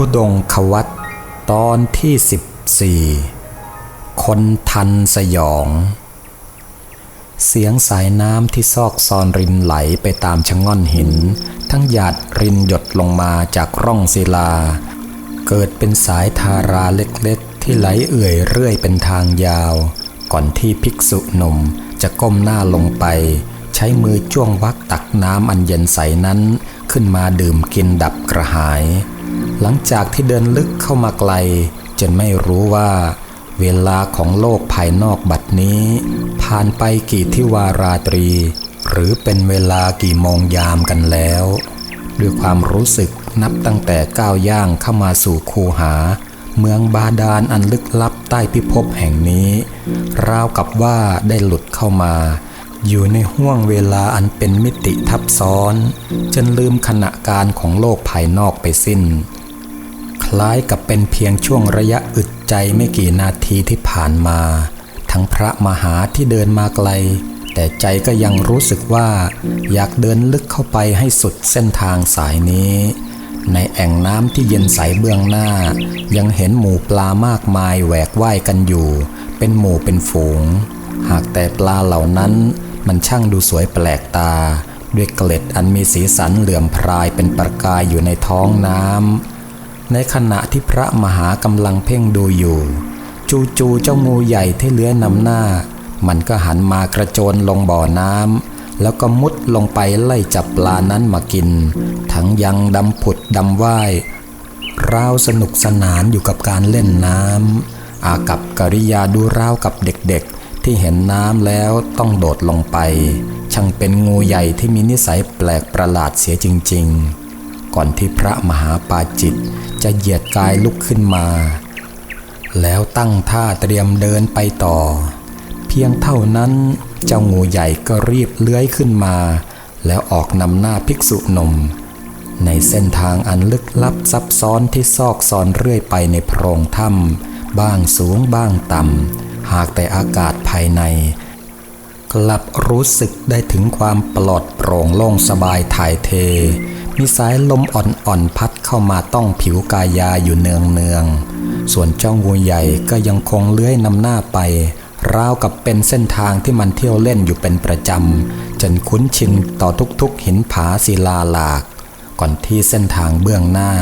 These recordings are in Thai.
ทุดงควัตตอนที่ 14 คนทันสยอง เสียงสายน้ำที่ซอกซอนรินไหลไปตามชะง่อนหิน ทั้งหยาดรินหยดลงมาจากร่องศิลา เกิดเป็นสายทาราเล็กๆ ที่ไหลเอื่อยเรื่อยเป็นทางยาว ก่อนที่ภิกษุหนุ่มจะก้มหน้าลงไป ใช้มือจ้วงวักตักน้ำอันเย็นใสนั้น ขึ้นมาดื่มกินดับกระหาย หลังจากที่เดินลึกเข้ามาไกล จนไม่รู้ว่า เวลาของโลกภายนอกบัดนี้ ผ่านไปกี่ทิวาราตรี หรือเป็นเวลากี่โมงยามกันแล้ว ด้วยความรู้สึกนับตั้งแต่ก้าวย่างเข้ามาสู่คูหา เมืองบาดาลอันลึกลับใต้พิภพแห่งนี้ ราวกับว่าได้หลุดเข้ามา อยู่ในห้วงเวลาอันเป็นมิติทับซ้อน จนลืมขณะการของโลกภายนอกไปสิ้น คล้ายกับเป็นเพียงช่วงระยะอึดใจไม่กี่นาทีที่ผ่านมา ทั้งพระมหาที่เดินมาไกล แต่ใจก็ยังรู้สึกว่า อยากเดินลึกเข้าไปให้สุดเส้นทางสายนี้ ในแอ่งน้ำที่เย็นใสเบื้องหน้า ยังเห็นหมู่ปลามากมายแหวกว่ายกันอยู่ เป็นหมู่เป็นฝูง หากแต่ปลาเหล่านั้น มันช่างดูสวยแปลกตา ด้วยเกล็ดอันมีสีสันเหลื่อมพรายเป็นประกายอยู่ในท้องน้ำในขณะที่พระมหากำลังเพ่งดูอยู่ จูจูเจ้างูใหญ่ที่เลื้อยนำหน้า มันก็หันมากระโจนลงบ่อน้ำแล้วก็มุดลงไปไล่จับปลานั้นมากิน ทั้งยังดำผุดดำว่ายราวสนุกสนานอยู่กับการเล่นน้ำอากับกริยาดูราวกับเด็ก ที่เห็นน้ำแล้วต้องโดดลงไป ช่างเป็นงูใหญ่ที่มีนิสัยแปลกประหลาดเสียจริง ๆ ก่อนที่พระมหาปาจิตจะเหยียดกายลุกขึ้นมา แล้วตั้งท่าเตรียมเดินไปต่อ เพียงเท่านั้นเจ้างูใหญ่ก็รีบเลื้อยขึ้นมา แล้วออกนำหน้าภิกษุหนุ่มในเส้นทางอันลึกลับซับซ้อนที่ซอกซอนเรื่อยไปในโพรงถ้ำบ้างสูงบ้างต่ำ หากแต่อากาศภายใน กลับรู้สึกได้ถึงความปลอดโปร่งโล่งสบายถ่ายเท มีสายลมอ่อนๆพัดเข้ามาต้องผิวกายาอยู่เนืองเนืองๆส่วนเจ้างูใหญ่ก็ยังคงเลื้อยนำหน้าไปราวกับเป็นเส้นทางที่มันเที่ยวเล่นอยู่เป็นประจำ จนคุ้นชินต่อทุกๆหินผาศิลาหลาก ก่อนที่เส้นทางเบื้องหน้า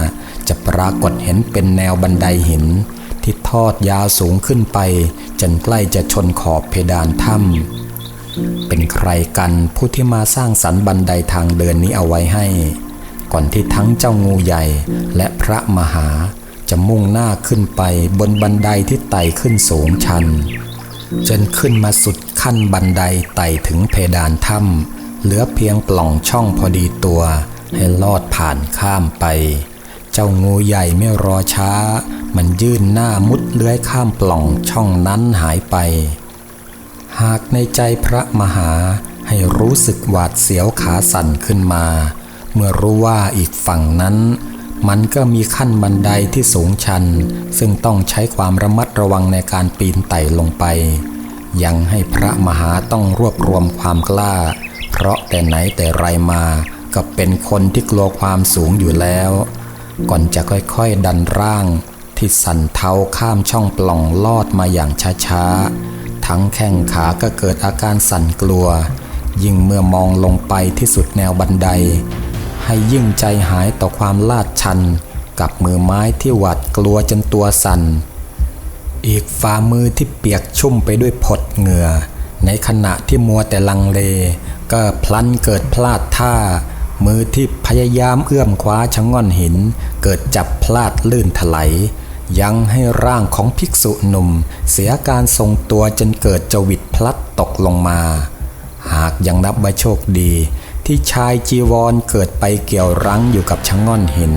จะปรากฏเห็นเป็นแนวบันไดหิน ที่ทอดยาวสูงขึ้นไป จนใกล้จะชนขอบเพดานถ้ำเป็นใครกันผู้ที่มาสร้างสรรค์บันไดทางเดินนี้เอาไว้ให้ ก่อนที่ทั้งเจ้างูใหญ่และพระมหาจะมุ่งหน้าขึ้นไปบนบันไดที่ไต่ขึ้นสูงชัน จนขึ้นมาสุดขั้นบันไดไต่ถึงเพดานถ้ำเหลือเพียงปล่องช่องพอดีตัวให้ลอดผ่านข้ามไป เจ้างูใหญ่ไม่รอช้า มันยื่นหน้ามุดเลื้อยข้ามปล่องช่องนั้นหายไป หากในใจพระมหาให้รู้สึกหวาดเสียวขาสั่นขึ้นมา เมื่อรู้ว่าอีกฝั่งนั้น มันก็มีขั้นบันไดที่สูงชัน ซึ่งต้องใช้ความระมัดระวังในการปีนไต่ลงไป ยังให้พระมหาต้องรวบรวมความกล้า เพราะแต่ไหนแต่ไรมา ก็เป็นคนที่กลัวความสูงอยู่แล้ว ก่อนจะค่อยๆดันร่างที่สั่นเท้าข้ามช่องปล่องลอดมาอย่างช้าๆ ทั้งแข้งขาก็เกิดอาการสั่นกลัว ยิ่งเมื่อมองลงไปที่สุดแนวบันได ให้ยิ่งใจหายต่อความลาดชัน กับมือไม้ที่หวัดกลัวจนตัวสั่น อีกฝ่ามือที่เปียกชุ่มไปด้วยผดเหงื่อ ในขณะที่มัวแต่ลังเล ก็พลันเกิดพลาดท่า มือที่พยายามเอื้อมคว้าชะง่อนหิน เกิดจับพลาดลื่นถลายยังให้ร่างของภิกษุหนุ่ม เสียการทรงตัวจนเกิดจวิตพลัดตกลงมา หากยังนับว่าโชคดี ที่ชายจีวรเกิดไปเกี่ยวรั้งอยู่กับชะง่อนหิน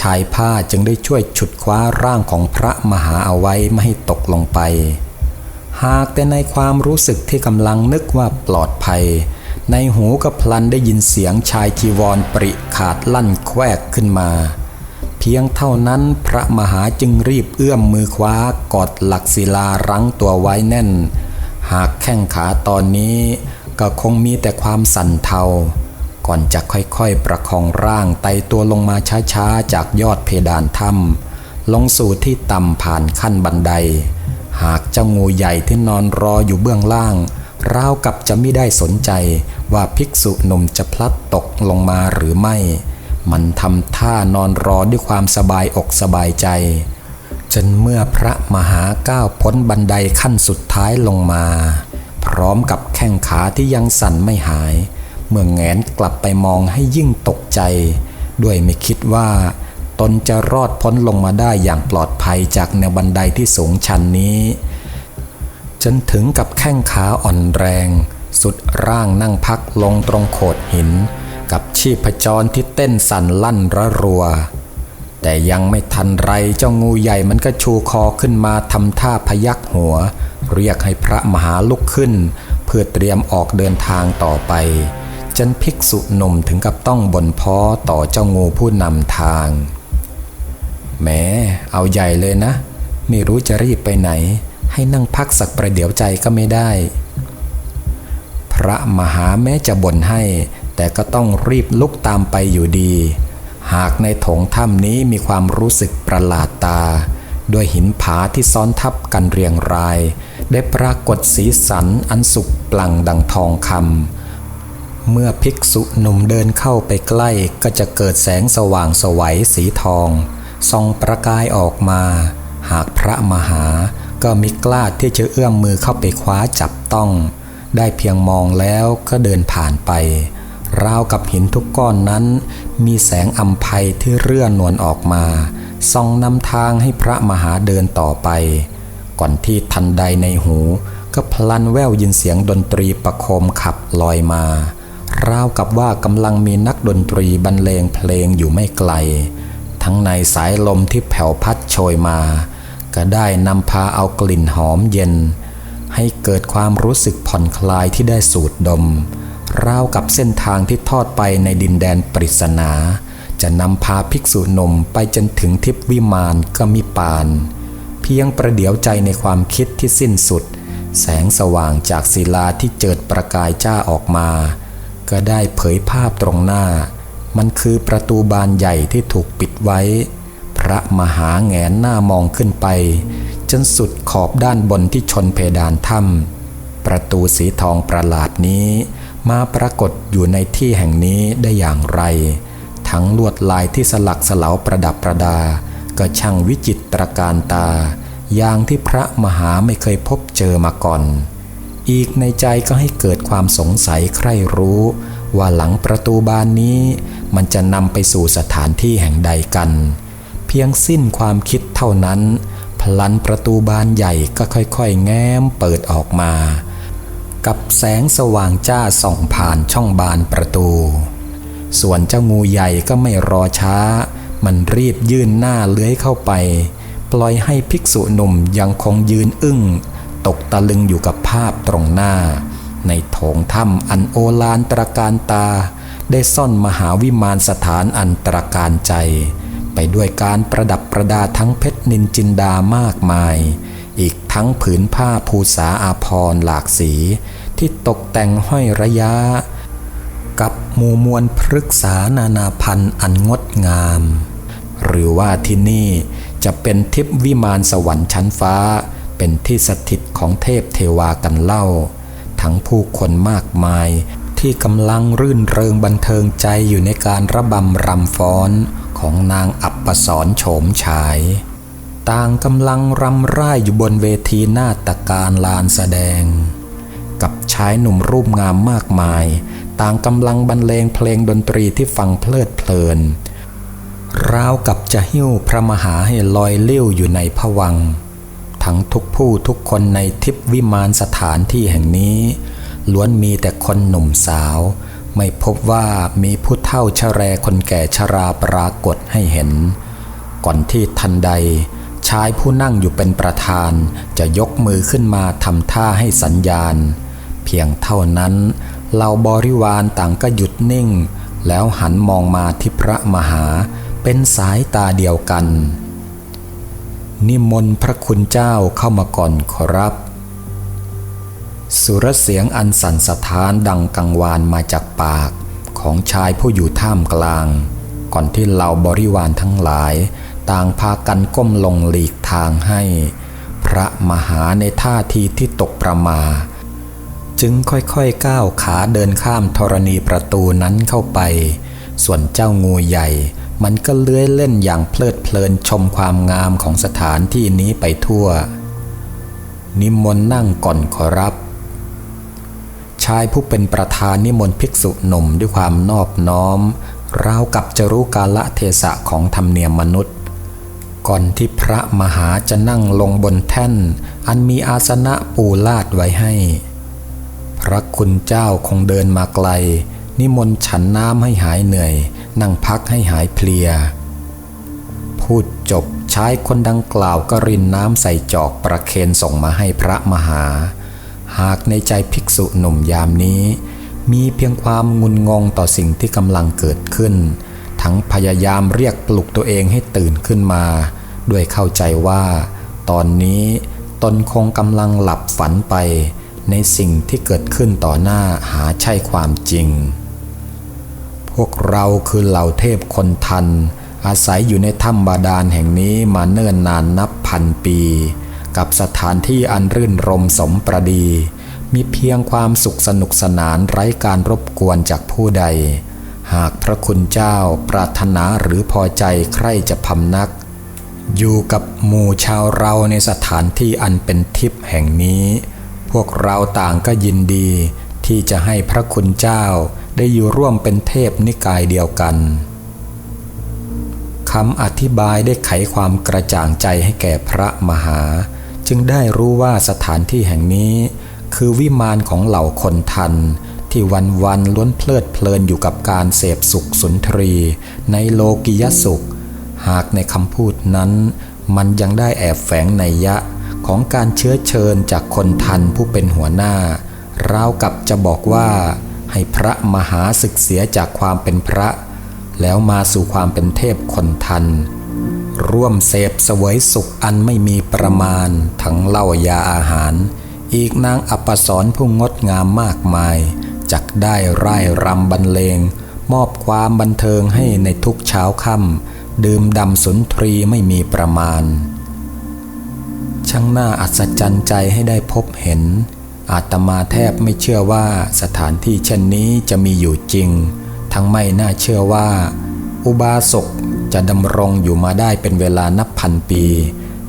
ชายผ้าจึงได้ช่วยฉุดคว้าร่างของพระมหาเอาไว้ไม่ให้ตกลงไป หากแต่ในความรู้สึกที่กำลังนึกว่าปลอดภัย ในหูก็พลันได้ยินเสียงชายจีวรปริขาดลั่นแควกขึ้นมา เพียงเท่านั้นพระมหาจึงรีบเอื้อมมือคว้ากอดหลักศิลารั้งตัวไว้แน่น หากแข้งขาตอนนี้ก็คงมีแต่ความสั่นเทา ก่อนจะค่อยๆประคองร่างไต่ตัวลงมาช้าๆ จากยอดเพดานถ้ำลงสู่ที่ต่ำผ่านขั้นบันได หากเจ้างูใหญ่ที่นอนรออยู่เบื้องล่าง ราวกับจะไม่ได้สนใจว่าภิกษุหนุ่มจะพลัดตกลงมาหรือไม่ มันทำท่านอนรอด้วยความสบายอกสบายใจ จนเมื่อพระมหาก้าวพ้นบันไดขั้นสุดท้ายลงมา พร้อมกับแข้งขาที่ยังสั่นไม่หาย เมื่อแงนกลับไปมองให้ยิ่งตกใจ ด้วยไม่คิดว่า ตนจะรอดพ้นลงมาได้อย่างปลอดภัยจากแนวบันไดที่สูงชันนี้ จนถึงกับแข้งขาอ่อนแรง สุดร่างนั่งพักลงตรงโขดหิน กับชีพจรที่เต้นสั่นลั่นระรัว แต่ยังไม่ทันไรเจ้างูใหญ่มันก็ชูคอขึ้นมาทำท่าพยักหัว เรียกให้พระมหาลุกขึ้น เพื่อเตรียมออกเดินทางต่อไป จนภิกษุหนุ่มถึงกับต้องบ่นพ้อต่อเจ้างูผู้นำทางแหมเอาใหญ่เลยนะ ไม่รู้จะรีบไปไหน ให้นั่งพักสักประเดี๋ยวใจก็ไม่ได้ พระมหาแม้จะบ่นให้ แต่ก็ต้องรีบลุกตามไปอยู่ดี หากในถงถ้ำนี้มีความรู้สึกประหลาดตา ด้วยหินผาที่ซ้อนทับกันเรียงราย ได้ปรากฏสีสันอันสุกปลังดังทองคำเมื่อภิกษุหนุ่มเดินเข้าไปใกล้ก็จะเกิดแสงสว่างสวัยสีทองส่องประกายออกมา หากพระมหา ก็มิกล้าที่จะเอื้อมมือเข้าไปคว้าจับต้อง ได้เพียงมองแล้วก็เดินผ่านไป ราวกับหินทุกก้อนนั้น มีแสงอัมภัยที่เรื่อนวลออกมาส่องนำทางให้พระมหาเดินต่อไป ก่อนที่ทันใดในหู ก็พลันแววยินเสียงดนตรีประโคมขับลอยมาราวกับว่ากำลังมีนักดนตรีบรรเลงเพลงอยู่ไม่ไกล ทั้งในสายลมที่แผ่วพัดโชยมา ก็ได้นำพาเอากลิ่นหอมเย็น ให้เกิดความรู้สึกผ่อนคลายที่ได้สูดดมราวกับเส้นทางที่ทอดไปในดินแดนปริศนา จะนำพาภิกษุหนุ่มไปจนถึงทิพวิมานก็มิปาน เพียงประเดี๋ยวใจในความคิดที่สิ้นสุด แสงสว่างจากศิลาที่เจิดประกายจ้าออกมา ก็ได้เผยภาพตรงหน้า มันคือประตูบานใหญ่ที่ถูกปิดไว้ ระมหาแงนหน้ามองขึ้นไป จนสุดขอบด้านบนที่ชนเพดานถ้ำประตูสีทองประหลาดนี้ มาปรากฏอยู่ในที่แห่งนี้ได้อย่างไร ทั้งลวดลายที่สลักสลาวประดับประดา ก็ช่างวิจิตรการตา อย่างที่พระมหาไม่เคยพบเจอมาก่อน อีกในใจก็ให้เกิดความสงสัยใคร่รู้ว่าหลังประตูบานนี้มันจะนำไปสู่สถานที่แห่งใดกัน พียงสิ้นความคิดเท่านั้น พลันประตูบานใหญ่ก็ค่อยๆ แง้มเปิดออกมา กับแสงสว่างจ้าส่องผ่านช่องบานประตู ส่วนเจ้างูใหญ่ก็ไม่รอช้า มันรีบยื่นหน้าเลื้อยเข้าไป ปล่อยให้ภิกษุหนุ่มยังคงยืนอึ้ง ตกตะลึงอยู่กับภาพตรงหน้า ในโถงถ้ำอันโอฬารตระการตา ได้ซ่อนมหาวิมานสถานอันตรการใจ ไปด้วยการประดับประดาทั้งเพชรนินจินดามากมาย อีกทั้งผืนผ้าภูษาอาพรหลากสี ที่ตกแต่งห้อยระยะ กับหมูมวลพฤกษานานาพันธ์อันงดงาม หรือว่าที่นี่จะเป็นทิพวิมานสวรรค์ชั้นฟ้า เป็นที่สถิตของเทพเทวากันเล่า ทั้งผู้คนมากมายที่กำลังรื่นเริงบันเทิงใจอยู่ในการระบำรำฟ้อน ของนางอับปสรโฉมฉาย ต่างกำลังรำร่ายอยู่บนเวทีหน้าตะการลานแสดง กับชายหนุ่มรูปงามมากมาย ต่างกำลังบรรเลงเพลงดนตรีที่ฟังเพลิดเพลินราวกับจะหิ้วพระมหาให้ลอยเลี้ยวอยู่ในผวัง ทั้งทุกผู้ทุกคนในทิพวิมานสถานที่แห่งนี้ ล้วนมีแต่คนหนุ่มสาว ไม่พบว่ามีผู้เฒ่าชะแรคนแก่ชราปรากฏให้เห็น ก่อนที่ทันใด ชายผู้นั่งอยู่เป็นประธาน จะยกมือขึ้นมาทำท่าให้สัญญาณ เพียงเท่านั้นเหล่าบริวารต่างก็หยุดนิ่ง แล้วหันมองมาที่พระมหา เป็นสายตาเดียวกัน นิมนต์พระคุณเจ้าเข้ามาก่อนขอรับ สุรเสียงอันสั่นสะท้านดังกังวานมาจากปากของชายผู้อยู่ท่ามกลาง ก่อนที่เหล่าบริวารทั้งหลาย ต่างพากันก้มลงหลีกทางให้ พระมหาในท่าทีที่ตกประมา จึงค่อยๆก้าวขาเดินข้ามธรณีประตูนั้นเข้าไป ส่วนเจ้างูใหญ่มันก็เลื้อยเล่นอย่างเพลิดเพลินชมความงามของสถานที่นี้ไปทั่ว นิมนต์นั่งก่อนขอรับ ชายผู้เป็นประธานนิมนต์ภิกษุหนุ่มด้วยความนอบน้อมราวกับจะรู้กาละเทศะของธรรมเนียมมนุษย์ ก่อนที่พระมหาจะนั่งลงบนแท่น อันมีอาสนะปูลาดไว้ให้ พระคุณเจ้าคงเดินมาไกล นิมนต์ฉันน้ำให้หายเหนื่อย นั่งพักให้หายเพลีย พูดจบชายคนดังกล่าวก็รินน้ำใส่จอกประเคนส่งมาให้พระมหา หากในใจภิกษุหนุ่มยามนี้ มีเพียงความงุนงงต่อสิ่งที่กำลังเกิดขึ้น ทั้งพยายามเรียกปลุกตัวเองให้ตื่นขึ้นมา ด้วยเข้าใจว่า ตอนนี้ตนคงกำลังหลับฝันไป ในสิ่งที่เกิดขึ้นต่อหน้าหาใช่ความจริง พวกเราคือเหล่าเทพคนทัน อาศัยอยู่ในถ้ำบาดาลแห่งนี้มาเนิ่นนานนับพันปี กับสถานที่อันรื่นรมสมประดี มีเพียงความสุขสนุกสนานไร้การรบกวนจากผู้ใด หากพระคุณเจ้าปรารถนาหรือพอใจใครจะพำนัก อยู่กับหมู่ชาวเราในสถานที่อันเป็นทิพย์แห่งนี้ พวกเราต่างก็ยินดี ที่จะให้พระคุณเจ้าได้อยู่ร่วมเป็นเทพนิกายเดียวกันคำอธิบายได้ไขความกระจ่างใจให้แก่พระมหา จึงได้รู้ว่าสถานที่แห่งนี้ คือวิมานของเหล่าคนทัน ที่วันวันล้วนเพลิดเพลินอยู่กับการเสพสุขสุนทรี ในโลกิยสุข หากในคำพูดนั้น มันยังได้แอบแฝงในยยะของการเชื้อเชิญจากคนทันผู้เป็นหัวหน้า ราวกับจะบอกว่า ให้พระมหาศึกเสียจากความเป็นพระ แล้วมาสู่ความเป็นเทพคนทัน ร่วมเสพสวยสุขอันไม่มีประมาณ ทั้งเหล้ายาอาหาร อีกนางอัปสรผู้งดงามมากมาย จักได้ร่ายรำบรรเลง มอบความบันเทิงให้ในทุกเช้าค่ำดื่มดำสุนทรีไม่มีประมาณ ช่างน่าอัศจรรย์ใจให้ได้พบเห็น อาตมาแทบไม่เชื่อว่าสถานที่เช่นนี้จะมีอยู่จริง ทั้งไม่น่าเชื่อว่า อุบาสกจะดำรงอยู่มาได้เป็นเวลานับพันปี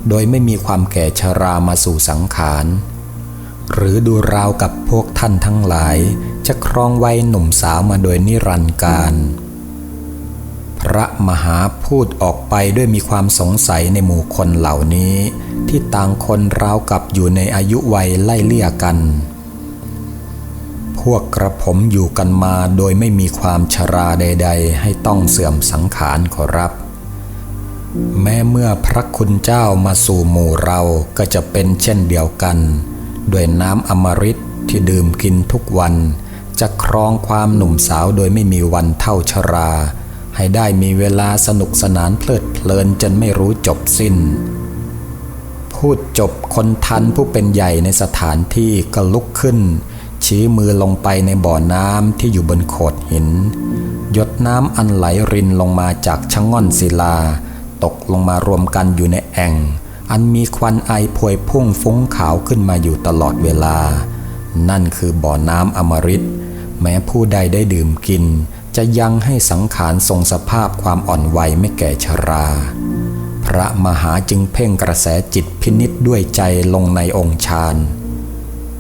โดยไม่มีความแก่ชรามาสู่สังขาร หรือดูราวกับพวกท่านทั้งหลาย จะครองวัยหนุ่มสาวมาโดยนิรันดร์การ พระมหาพูดออกไปด้วยมีความสงสัยในหมู่คนเหล่านี้ ที่ต่างคนราวกับอยู่ในอายุวัยไล่เลี่ยกัน วกกระผมอยู่กันมาโดยไม่มีความชราใด ๆ ให้ต้องเสื่อมสังขารขอรับ แม้เมื่อพระคุณเจ้ามาสู่หมู่เราก็จะเป็นเช่นเดียวกัน ด้วยน้ำอมฤตที่ดื่มกินทุกวัน จะครองความหนุ่มสาวโดยไม่มีวันเท่าชรา ให้ได้มีเวลาสนุกสนานเพลิดเพลินจนไม่รู้จบสิ้นพูดจบคนทันผู้เป็นใหญ่ในสถานที่ก็ลุกขึ้น ชี้มือลงไปในบ่อน้ำที่อยู่บนโขดหิน หยดน้ำอันไหลรินลงมาจากชะง่อนศิลา ตกลงมารวมกันอยู่ในแอ่ง อันมีควันไอพวยพุ่งฟุ้งขาวขึ้นมาอยู่ตลอดเวลา นั่นคือบ่อน้ำอมฤตแม้ผู้ใดได้ดื่มกิน จะยังให้สังขารทรงสภาพความอ่อนวัยไม่แก่ชรา พระมหาจึงเพ่งกระแสจิตพินิษด้วยใจลงในองค์ฌาน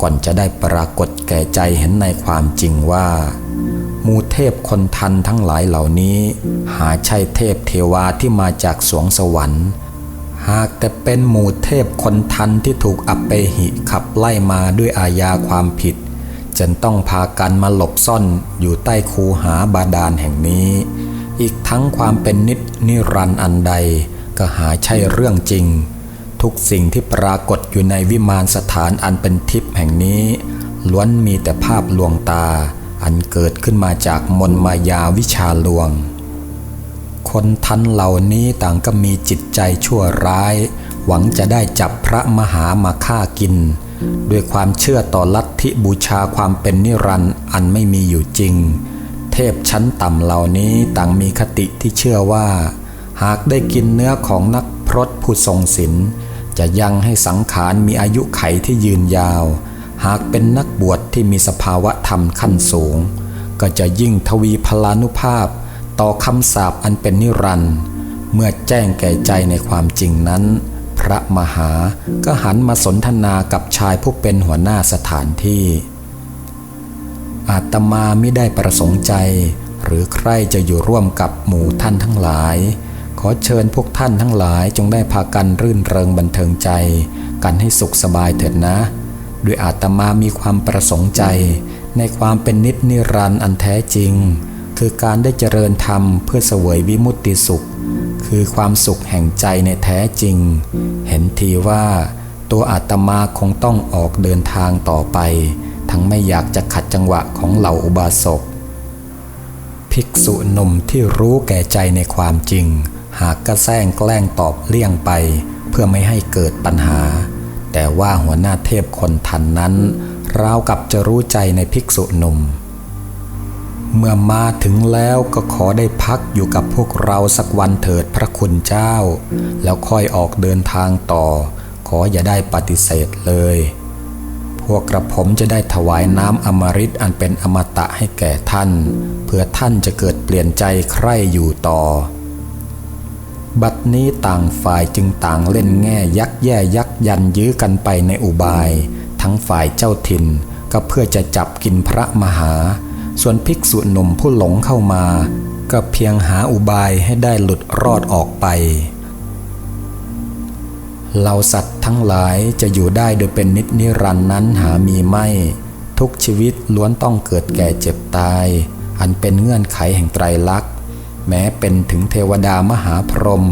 ก่อนจะได้ปรากฏแก่ใจเห็นในความจริงว่ามูเทพคนทันทั้งหลายเหล่านี้ หาใช่เทพเทวาที่มาจากสวงสวรรค์ หากแต่เป็นหมู่เทพคนทันที่ถูกอัปเปหิขับไล่มาด้วยอาญาความผิดจนต้องพากันมาหลบซ่อนอยู่ใต้คูหาบาดาลแห่งนี้ อีกทั้งความเป็นนิจนิรันดร์อันใด ก็หาใช่เรื่องจริง ทุกสิ่งที่ปรากฏอยู่ในวิมานสถานอันเป็นทิพย์แห่งนี้ ล้วนมีแต่ภาพลวงตา อันเกิดขึ้นมาจากมนมายาวิชาลวง คนทันเหล่านี้ต่างก็มีจิตใจชั่วร้าย หวังจะได้จับพระมหามาฆ่ากิน ด้วยความเชื่อต่อลัทธิบูชาความเป็นนิรันดร์อันไม่มีอยู่จริง เทพชั้นต่ำเหล่านี้ต่างมีคติที่เชื่อว่า หากได้กินเนื้อของนัก รตผู้ทรงศีลจะยังให้สังขารมีอายุไขที่ยืนยาว หากเป็นนักบวชที่มีสภาวะธรรมขั้นสูง ก็จะยิ่งทวีพลานุภาพต่อคำสาปอันเป็นนิรันด์เมื่อแจ้งแก่ใจในความจริงนั้น พระมหาก็หันมาสนทนากับชายผู้เป็นหัวหน้าสถานที่ อาตมาไม่ได้ประสงค์ใจ หรือใครจะอยู่ร่วมกับหมู่ท่านทั้งหลาย อเชิญพวกท่านทั้งหลายจงได้พากันรื่นเริงบันเทิงใจ กันให้สุขสบายเถิดนะ ด้วยอาตมามีความประสงค์ใจ ในความเป็นนิจนิรันดร์อันแท้จริง คือการได้เจริญธรรมเพื่อเสวยวิมุตติสุข คือความสุขแห่งใจในแท้จริง เห็นทีว่า ตัวอาตมาคงต้องออกเดินทางต่อไป ทั้งไม่อยากจะขัดจังหวะของเหล่าอุบาสกภิกษุหนุ่มที่รู้แก่ใจในความจริง หากกระแซงแกล้งตอบเลี่ยงไป เพื่อไม่ให้เกิดปัญหา แต่ว่าหัวหน้าเทพคนทันนั้นราวกับจะรู้ใจในภิกษุหนุ่ม เมื่อมาถึงแล้วก็ขอได้พักอยู่กับพวกเราสักวันเถิดพระคุณเจ้า แล้วค่อยออกเดินทางต่อ ขออย่าได้ปฏิเสธเลย พวกกระผมจะได้ถวายน้ำอมฤตอันเป็นอมตะให้แก่ท่าน เพื่อท่านจะเกิดเปลี่ยนใจใคร่อยู่ต่อ บัดนี้ต่างฝ่ายจึงต่างเล่นแง่ยักแย่ยักยันยื้อกันไปในอุบาย ทั้งฝ่ายเจ้าถิ่นก็เพื่อจะจับกินพระมหา ส่วนภิกษุหนุ่มผู้หลงเข้ามา ก็เพียงหาอุบายให้ได้หลุดรอดออกไปเหล่าสัตว์ทั้งหลายจะอยู่ได้โดยเป็นนิจนิรันดร์นั้นหามีไม่ ทุกชีวิตล้วนต้องเกิดแก่เจ็บตาย อันเป็นเงื่อนไขแห่งไตรลักษณ แม้เป็นถึงเทวดามหาพรหม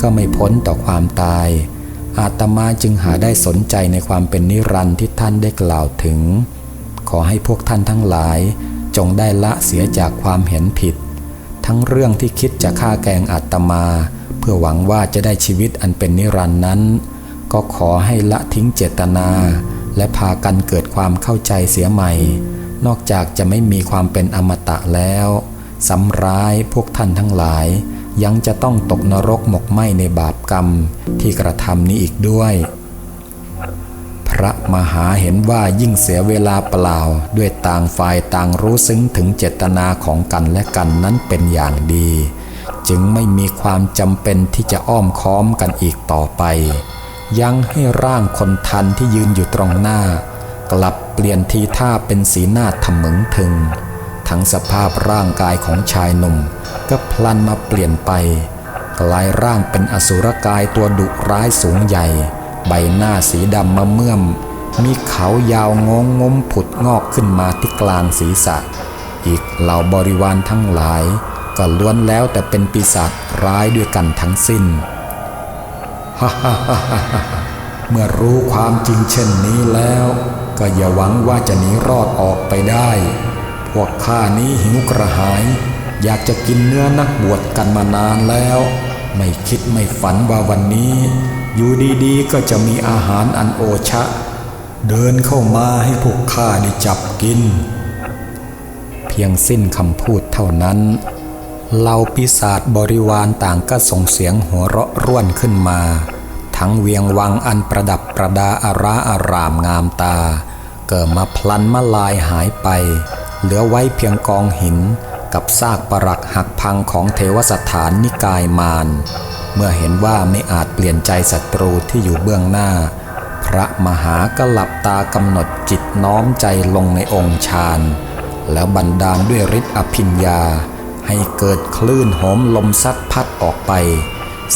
ก็ไม่พ้นต่อความตาย อาตมาจึงหาได้สนใจในความเป็นนิรันดร์ที่ท่านได้กล่าวถึง ขอให้พวกท่านทั้งหลายจงได้ละเสียจากความเห็นผิด ทั้งเรื่องที่คิดจะฆ่าแกงอาตมา เพื่อหวังว่าจะได้ชีวิตอันเป็นนิรันดร์นั้น ก็ขอให้ละทิ้งเจตนา และพากันเกิดความเข้าใจเสียใหม่ นอกจากจะไม่มีความเป็นอมตะแล้ว สำร้ายพวกท่านทั้งหลาย ยังจะต้องตกนรกหมกไหมในบาปกรรมที่กระทำนี้อีกด้วย พระมหาเห็นว่ายิ่งเสียเวลาเปล่าด้วยต่างฝ่ายต่างรู้ซึ้งถึงเจตนาของกันและกันนั้นเป็นอย่างดี จึงไม่มีความจำเป็นที่จะอ้อมค้อมกันอีกต่อไป ยังให้ร่างคนทันที่ยืนอยู่ตรงหน้า กลับเปลี่ยนทีท่าเป็นสีหน้าทะมึงถึง ทั้งสภาพร่างกายของชายหนุ่ม ก็พลันมาเปลี่ยนไป กลายร่างเป็นอสุรกายตัวดุร้ายสูงใหญ่ ใบหน้าสีดำมะเมื่อม มีเขายาวงงงมผุดงอกขึ้นมาที่กลางศีรษะ อีกเหล่าบริวารทั้งหลาย ก็ล้วนแล้วแต่เป็นปีศาจร้ายด้วยกันทั้งสิ้นฮ่าฮ่าฮ่าฮ่าฮ่าเมื่อรู้ความจริงเช่นนี้แล้ว ก็อย่าหวังว่าจะหนีรอดออกไปได้ พวกข้านี้หิวกระหาย อยากจะกินเนื้อนักบวชกันมานานแล้ว ไม่คิดไม่ฝันว่าวันนี้ อยู่ดีๆก็จะมีอาหารอันโอชะ เดินเข้ามาให้พวกข้าได้จับกิน เพียงสิ้นคำพูดเท่านั้นเหล่าปีศาจบริวารต่างก็ส่งเสียงหัวเราะร่วนขึ้นมา ทั้งเวียงวังอันประดับประดาอาราอารามงามตา เกิดมาพลันมาลายหายไป เหลือไว้เพียงกองหินกับซากปรักหักพังของเทวสถานนิกายมารเมื่อเห็นว่าไม่อาจเปลี่ยนใจศัตรูที่อยู่เบื้องหน้า พระมหาก็หลับตากำหนดจิตน้อมใจลงในองค์ฌานแล้วบันดาลด้วยฤทธิ์อภิญญา ให้เกิดคลื่นโหมลมซัดพัดออกไป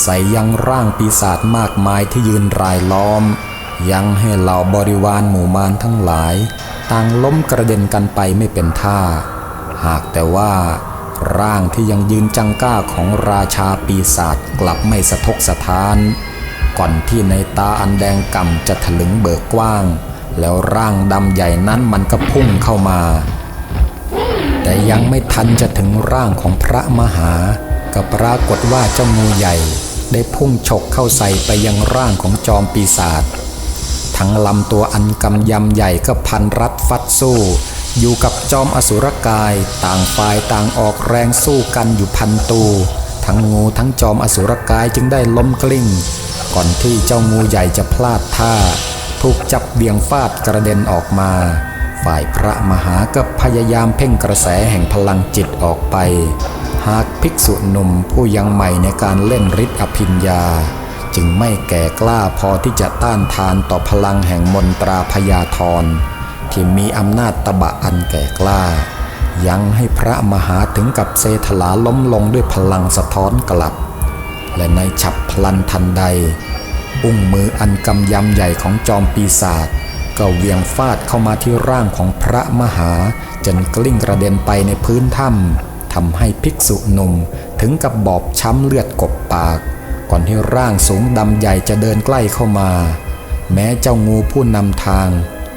ใส่ยังร่างปีศาจมากมายที่ยืนรายล้อม ยังให้เหล่าบริวารหมู่มารทั้งหลาย ต่างล้มกระเด็นกันไปไม่เป็นท่า หากแต่ว่าร่างที่ยังยืนจังก้าของราชาปีศาจกลับไม่สะทกสะท้าน ก่อนที่ในตาอันแดงก่ำจะถลึงเบิกกว้าง แล้วร่างดำใหญ่นั้นมันก็พุ่งเข้ามา แต่ยังไม่ทันจะถึงร่างของพระมหา ก็ปรากฏว่าเจ้างูใหญ่ได้พุ่งฉกเข้าใส่ไปยังร่างของจอมปีศาจ ทั้งลำตัวอันกำยำใหญ่ก็พันรัดฟัดสู้ อยู่กับจอมอสุรกาย ต่างฝ่ายต่างออกแรงสู้กันอยู่พันตูทั้งงูทั้งจอมอสุรกายจึงได้ล้มกลิ้ง ก่อนที่เจ้างูใหญ่จะพลาดท่า ถูกจับเบี่ยงฟาดกระเด็นออกมา ฝ่ายพระมหาก็พยายามเพ่งกระแสแห่งพลังจิตออกไป หากภิกษุหนุ่มผู้ยังใหม่ในการเล่นฤทธิ์อภิญญา จึงไม่แก่กล้าพอที่จะต้านทานต่อพลังแห่งมนตราพยาธรที่มีอำนาจตบะอันแก่กล้า ยังให้พระมหาถึงกับเซถลาล้มลงด้วยพลังสะท้อนกลับ และในฉับพลันทันใด อุ้งมืออันกำยำใหญ่ของจอมปีศาจก็เวียงฟาดเข้ามาที่ร่างของพระมหา จนกลิ้งกระเด็นไปในพื้นถ้ำทำให้ภิกษุหนุ่มถึงกับบอบช้ำเลือดกบปาก ก่อนที่ร่างสูงดำใหญ่จะเดินใกล้เข้ามา แม้เจ้างูผู้นำทาง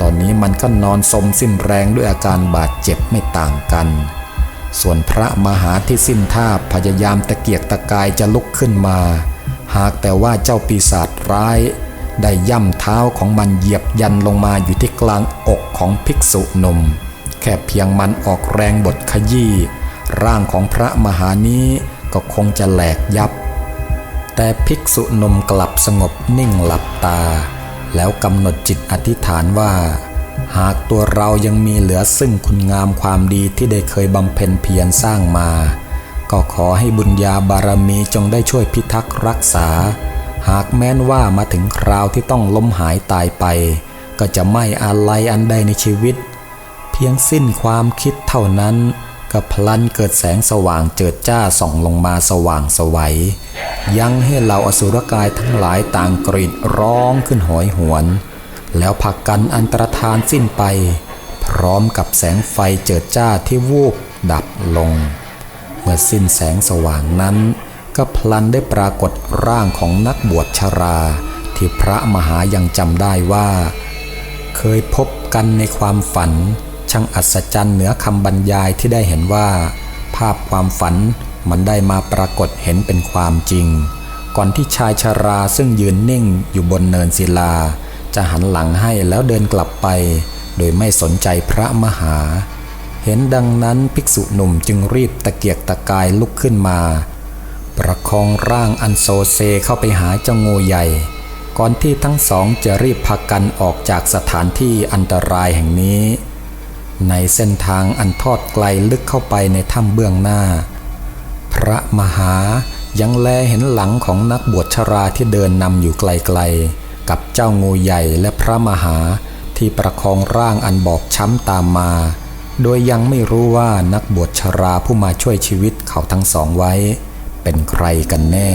ตอนนี้มันก็นอนสมสิ้นแรงด้วยอาการบาดเจ็บไม่ต่างกัน ส่วนพระมหาที่สิ้นท่าพยายามตะเกียกตะกายจะลุกขึ้นมา หากแต่ว่าเจ้าปีศาจร้าย ได้ย่ำเท้าของมันเหยียบยันลงมาอยู่ที่กลางอกของภิกษุหนุ่มแค่เพียงมันออกแรงบทขยี้ร่างของพระมหานี้ก็คงจะแหลกยับ แต่ภิกษุหนุ่มกลับสงบนิ่งหลับตา แล้วกำหนดจิตอธิษฐานว่า หากตัวเรายังมีเหลือซึ่งคุณงามความดีที่ได้เคยบำเพ็ญเพียรสร้างมา ก็ขอให้บุญญาบารมีจงได้ช่วยพิทักษ์รักษา หากแม้นว่ามาถึงคราวที่ต้องล้มหายตายไป ก็จะไม่อาลัยอันใดในชีวิต เพียงสิ้นความคิดเท่านั้น ก็พลันเกิดแสงสว่างเจิดจ้าส่องลงมาสว่างสวัย ยังให้เหล่าอสุรกายทั้งหลายต่างกรีดร้องขึ้นหอยหวน แล้วผักกันอันตรธานสิ้นไป พร้อมกับแสงไฟเจิดจ้าที่วูบดับลง เมื่อสิ้นแสงสว่างนั้น ก็พลันได้ปรากฏร่างของนักบวชชรา ที่พระมหายังจำได้ว่า เคยพบกันในความฝัน ช่างอัศจรรย์เหนือคำบรรยายที่ได้เห็นว่า ภาพความฝันมันได้มาปรากฏเห็นเป็นความจริง ก่อนที่ชายชราซึ่งยืนนิ่งอยู่บนเนินศิลา จะหันหลังให้แล้วเดินกลับไป โดยไม่สนใจพระมหา เห็นดังนั้นภิกษุหนุ่มจึงรีบตะเกียกตะกายลุกขึ้นมา ประคองร่างอันโซเซเข้าไปหาเจ้างูใหญ่ก่อนที่ทั้งสองจะรีบพากันออกจากสถานที่อันตรายแห่งนี้ ในเส้นทางอันทอดไกลลึกเข้าไปในถ้ำเบื้องหน้า พระมหายังแลเห็นหลังของนักบวชชราที่เดินนำอยู่ไกลๆ กับเจ้างูใหญ่และพระมหาที่ประคองร่างอันบอบช้ำตามมา โดยยังไม่รู้ว่านักบวชชราผู้มาช่วยชีวิตเขาทั้งสองไว้ เป็นใครกันแน่